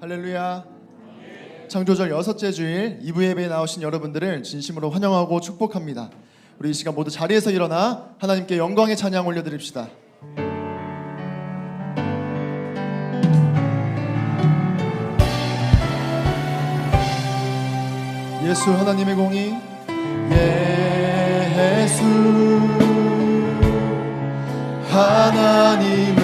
할렐루야. 창조절 여섯째 주일 2부 예배에 나오신 여러분들을 진심으로 환영하고 축복합니다. 우리 이 시간 모두 자리에서 일어나 하나님께 영광의 찬양 올려드립시다. 예수 하나님의 공이 예수 하나님의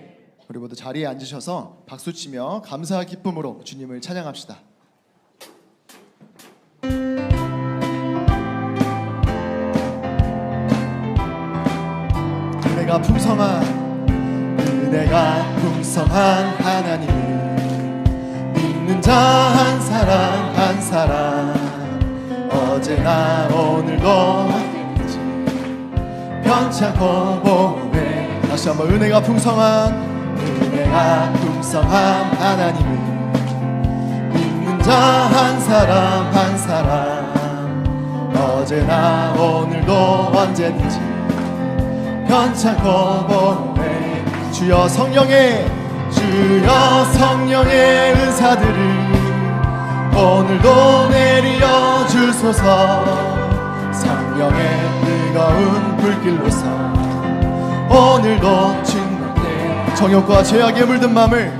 우리 모두 자리에 앉으셔서 박수 치며 감사 기쁨으로 주님을 찬양합시다. 은혜가 풍성한 은혜가 풍성한 하나님을 믿는 자 한 사람 한 사람. 어제나 오늘도 편찮고 보배 다시 한번 은혜가 풍성한 은혜가 풍성한 하나님을. 믿는 자 한 사람 한 사람. 어제나 오늘도 언제든지 편찮고 보배 주여 성령의 주여 성령의 은사들을 오늘도 내리어 주소서. 성령의 뜨거운 불길로서 오늘도 정욕과 죄악에 물든 맘을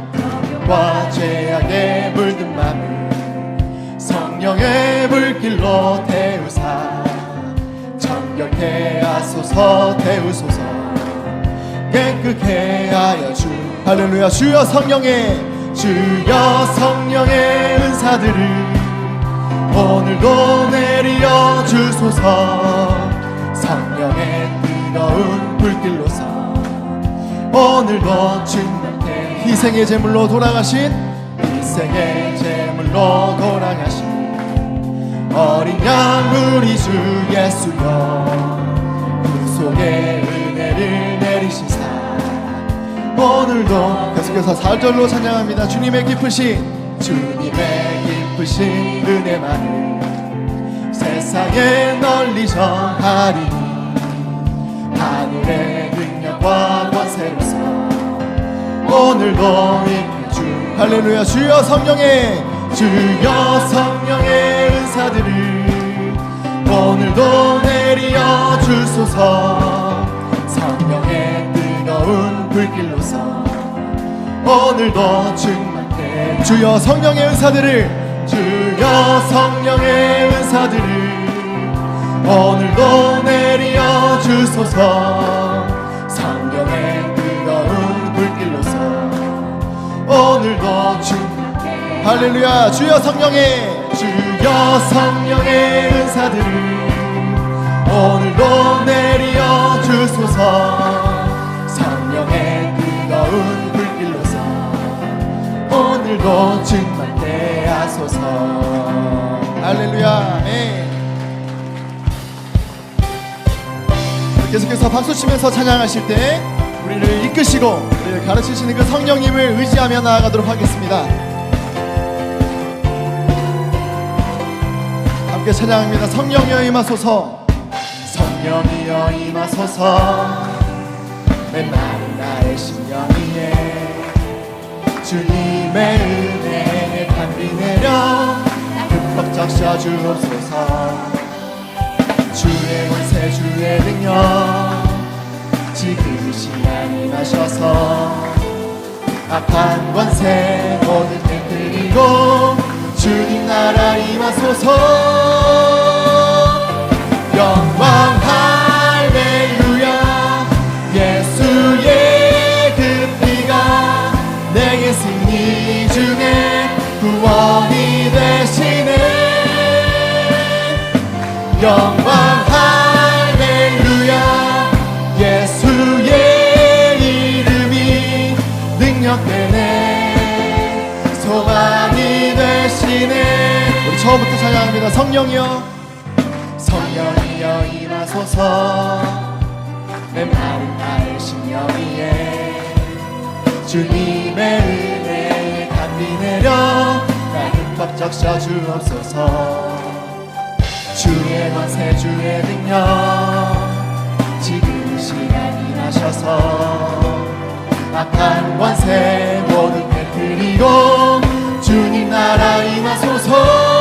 과 죄악에 물든 맘을 성령의 불길로 태우사 정결케 하소서 태우소서. 깨끗게 하여 주. 할렐루야 주여 성령의 주여 성령의 은사들을 오늘도 내리어 주소서. 성령의 뜨거운 불길로서 오늘도 충만케 희생의 제물로 돌아가신 희생의 제물로 돌아가신 어린 양 우리 주 예수여 그 속에 은혜를 내리시사 오늘도 계속해서 4절로 찬양합니다. 주님의 기쁘신 주님의 기쁘신 은혜만을 세상에 널리 전하리니 하늘의 능력과 오늘도 임주 할렐루야 주여 성령의 주여 성령의 은사들을 오늘도 내리어 주소서. 성령의 뜨거운 불길로서 오늘도 충만해 주여 성령의 은사들을 주여 성령의 은사들을 오늘도 내리어 주소서 오늘도 충만해 할렐루야. 주여 성령의. 주여 성령의 은사들을 오늘도 내리어 주소서. 성령의 뜨거운 불길로서 오늘도 충만케 하소서. 할렐루야. 아멘. 계속해서 박수 치면서 찬양하실 때 이끄시고 우리를 가르치시는 그 성령님을 의지하며 나아가도록 하겠습니다. 함께 찬양합니다. 성령이여 임하소서. 성령이여 임하소서. 맨날 나의 심령 위에 주님의 은혜에 담비 내려 나 흠뻑 적셔 주옵소서. 주의 권세 주의 능력 지금 이 시간 임하셔서 악한 권세 모든 깨뜨리고 주님 나라 임하소서. 영광 할렐루야. 예수의 그 피가 내게 승리 중에 구원이 되시네. 영광 찬양합니다. 성령이여 성령이여 임하소서 메마른 나의 심령 위에 주님의 은혜에 담비 내려 나 흠뻑 적셔 주옵소서. 주의 권세 주의 능력 지금 이 시간 임하셔서 악한 권세 모두 깨뜨리고 주님 나라 임하소서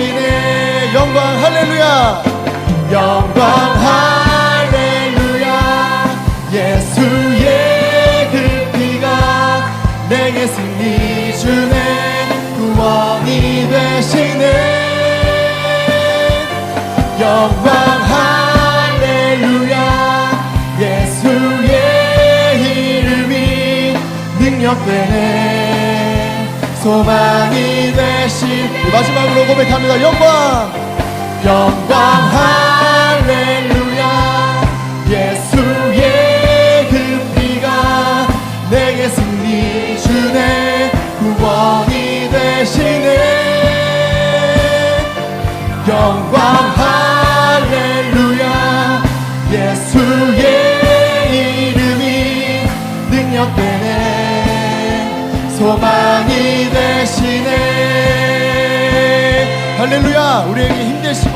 되네 소망이 되신 마지막으로 고백합니다. 영광. 영광 할렐루야. 예수의 그 피가 내게 승리 주네. 구원이 되시네. 영광 소망이 되시네. 할렐루야. 우리에게 힘 되시고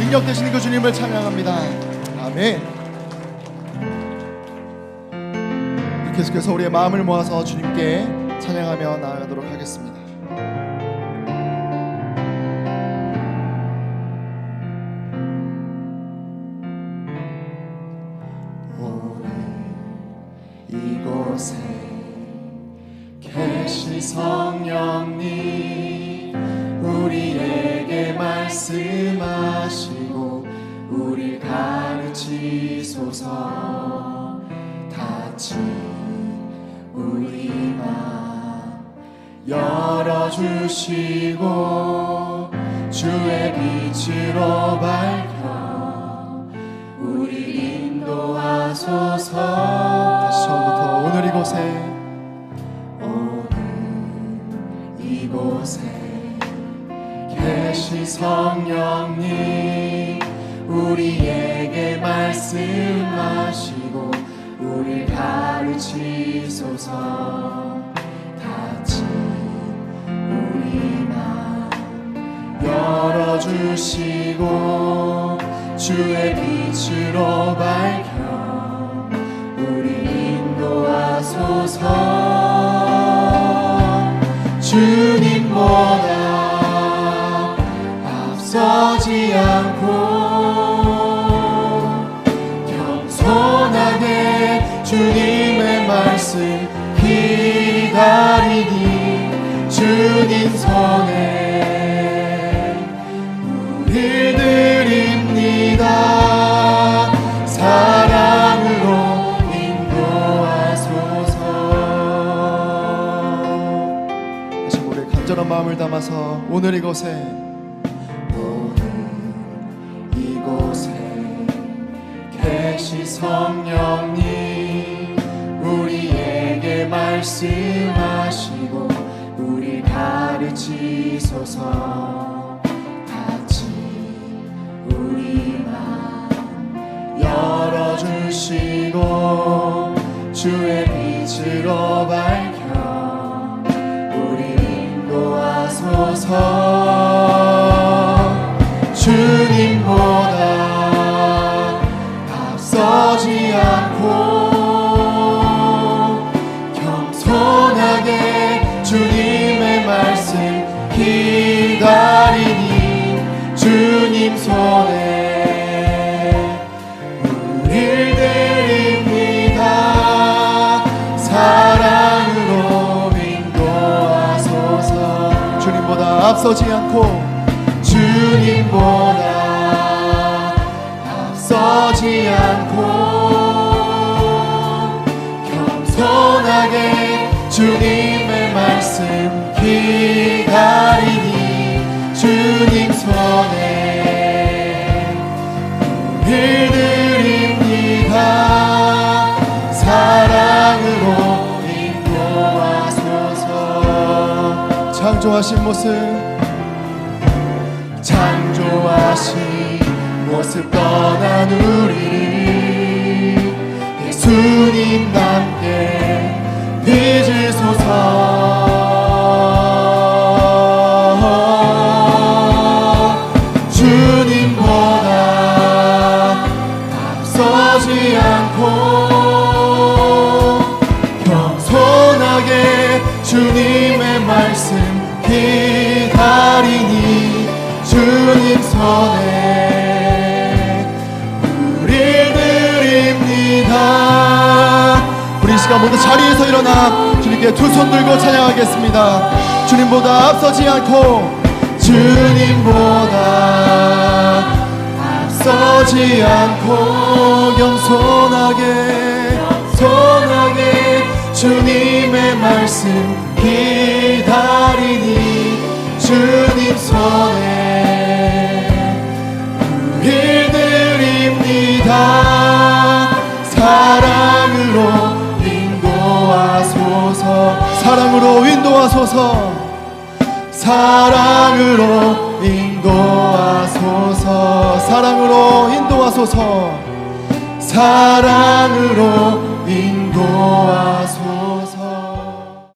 능력 되시는 그 주님을 찬양합니다. 아멘. 계속해서 우리의 마음을 모아서 주님께 찬양하며 나아가도록 하겠습니다 하시고 우리 가르치소서. 다친 우리 맘 열어주시고 주의 빛으로 밝 계시 성령님 우리에게 말씀하시고 우리 가르치소서. 같이 우리 맘 열어주시고 주의 빛으로 밝혀 우리 인도하소서. 주님보다 앞 서지 않고 겸손하게 주님의 말씀 기다리니 주님 손에 우리 드립니다. 사랑으로 인도하소서. 다시 우리 간절한 마음을 담아서 오늘 이곳에 성령님 우리에게 말씀하시고 우리 가르치소서. 같이 우리 맘 열어주시고 주의 빛으로 밝혀 우리 인도하소서 주님 손에 우릴 드립니다. 사랑으로 인도하소서. 주님보다 앞서지 않고 주님보다 앞서지 않고 겸손하게 주님의 말씀 기다리니 주님 손에 우릴 드립니다. 사랑으로 인도하소서. 창조하신 모습. 창조하신 모습 떠난 우리 예수님 함께 빚으소서 시간 모두 자리에서 일어나 주님께 두 손 들고 찬양하겠습니다. 주님보다 앞서지 않고 주님보다 앞서지 않고 겸손하게 겸손하게 주님의 말씀 기다리니 주님 손 사랑으로 인도하소서. 사랑으로 인도하소서. 사랑으로 인도하소서